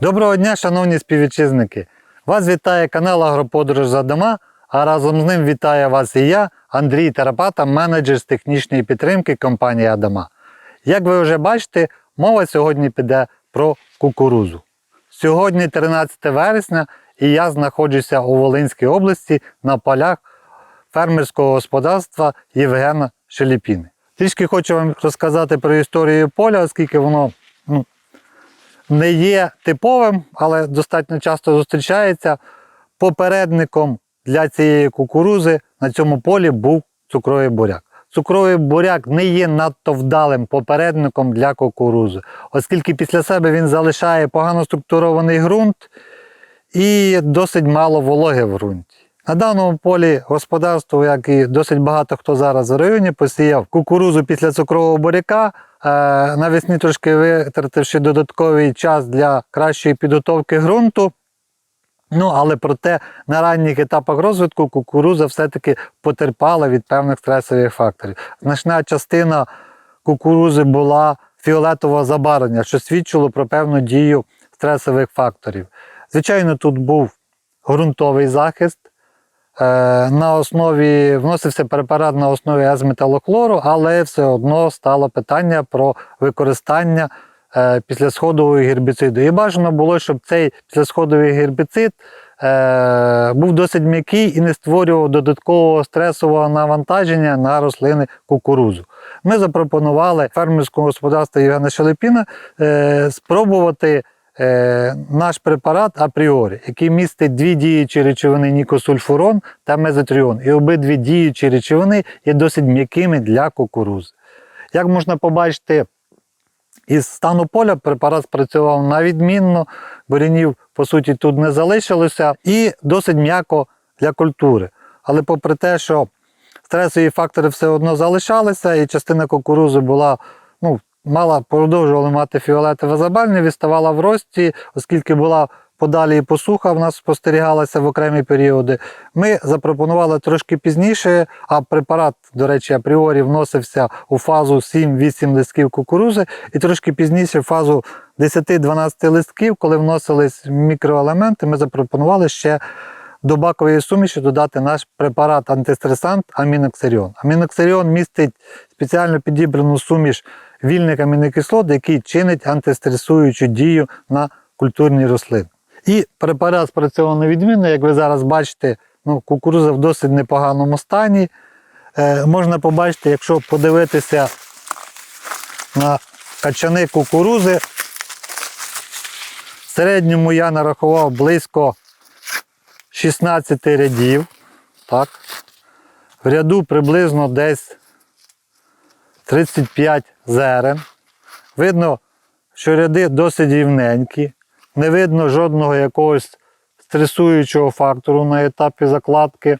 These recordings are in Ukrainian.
Доброго дня, шановні співвітчизники! Вас вітає канал Агроподорож за дома, а разом з ним вітає вас і я, Андрій Тарапата, менеджер з технічної підтримки компанії Адама. Як ви вже бачите, мова сьогодні піде про кукурузу. Сьогодні 13 вересня і я знаходжуся у Волинській області на полях фермерського господарства Євгена Шеліпіни. Трішки хочу вам розказати про історію поля, оскільки воно ну, не є типовим, але достатньо часто зустрічається. Попередником для цієї кукурузи на цьому полі був цукровий буряк. Цукровий буряк не є надто вдалим попередником для кукурузи, оскільки після себе він залишає погано структурований ґрунт і досить мало вологи в ґрунті. На даному полі господарство, як і досить багато хто зараз в районі, посіяв кукурузу після цукрового буряка, навесні трошки витративши додатковий час для кращої підготовки ґрунту. Ну, але проте на ранніх етапах розвитку кукуруза все-таки потерпала від певних стресових факторів. Значна частина кукурузи була фіолетового забарвлення, що свідчило про певну дію стресових факторів. Звичайно, тут був ґрунтовий захист. Е, На основі вносився препарат на основі азметалохлору, але все одно стало питання про використання е, післясходового гербіциду. І бажано було, щоб цей післясходовий гербіцид е, був досить м'який і не створював додаткового стресового навантаження на рослини кукурузу. Ми запропонували фермерському господарству Євгена Шелепіна спробувати е, наш препарат апріорі, який містить дві діючі речовини нікосульфурон та мезотріон. І обидві діючі речовини є досить м'якими для кукурузи. Як можна побачити, із стану поля препарат спрацював на відмінно, бурянів, по суті, тут не залишилося, і досить м'яко для культури. Але попри те, що стресові фактори все одно залишалися, і частина кукурузи була, ну, мала, продовжувала мати фіолетове забарвлення, відставала в рості, оскільки була подалі і посуха в нас спостерігалася в окремі періоди. Ми запропонували трошки пізніше, а препарат, до речі, апріорі вносився у фазу 7-8 листків кукурузи, і трошки пізніше в фазу 10-12 листків, коли вносились мікроелементи, ми запропонували ще до бакової суміші додати наш препарат антистресант аміноксаріон. Аміноксаріон містить спеціально підібрану суміш вільних амінокислот, який чинить антистресуючу дію на культурні рослини. І препарат спрацьовано відмінно, як ви зараз бачите, ну, кукуруза в досить непоганому стані. Е, можна побачити, якщо подивитися на качани кукурузи. В середньому я нарахував близько 16 рядів. Так. В ряду приблизно десь 35 зерен. Видно, що ряди досить рівненькі. Не видно жодного якогось стресуючого фактору на етапі закладки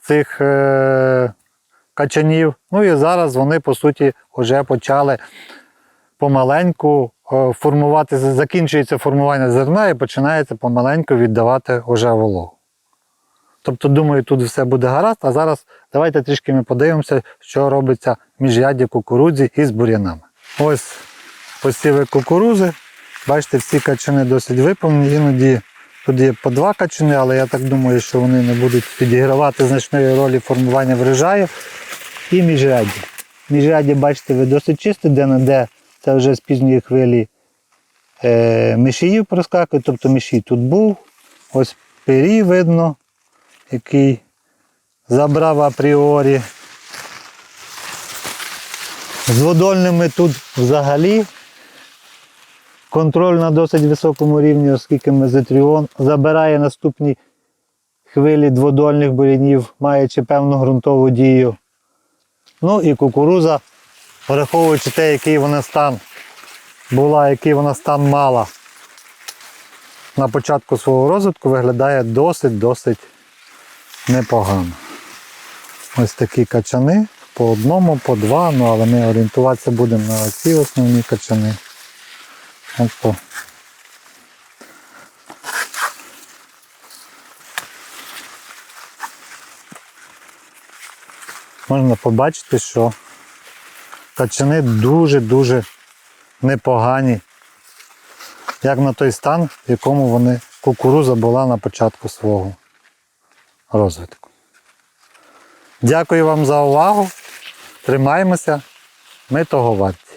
цих е- качанів. Ну і зараз вони, по суті, вже почали помаленьку е, формуватися, закінчується формування зерна і починається помаленьку віддавати вже вологу. Тобто, думаю, тут все буде гаразд, а зараз давайте трішки ми подивимося, що робиться міжрядді кукурудзі із бур'янами. Ось посіви кукурузи. Бачите, всі качани досить виповнені. Іноді тут є по два качани, але я так думаю, що вони не будуть підігравати значної ролі формування врожаю. І міжрядді. Міжрядді, бачите, ви досить чисте, де на де це вже з пізньої хвилі е, мишіїв проскакує, тобто мишій тут був. Ось пирій видно, який забрав апріорі. З водольними тут взагалі контроль на досить високому рівні, оскільки мезотріон забирає наступні хвилі дводольних бурянів, маючи певну ґрунтову дію. Ну і кукуруза, враховуючи те, який вона стан була, який вона стан мала на початку свого розвитку, виглядає досить-досить непогано. Ось такі качани по одному, по два, ну але ми орієнтуватися будемо на ці основні качани. Опа. Можна побачити, що качани дуже-дуже непогані як на той стан, в якому вони кукуруза була на початку свого розвитку. Дякую вам за увагу. Тримаємося. Ми того варті.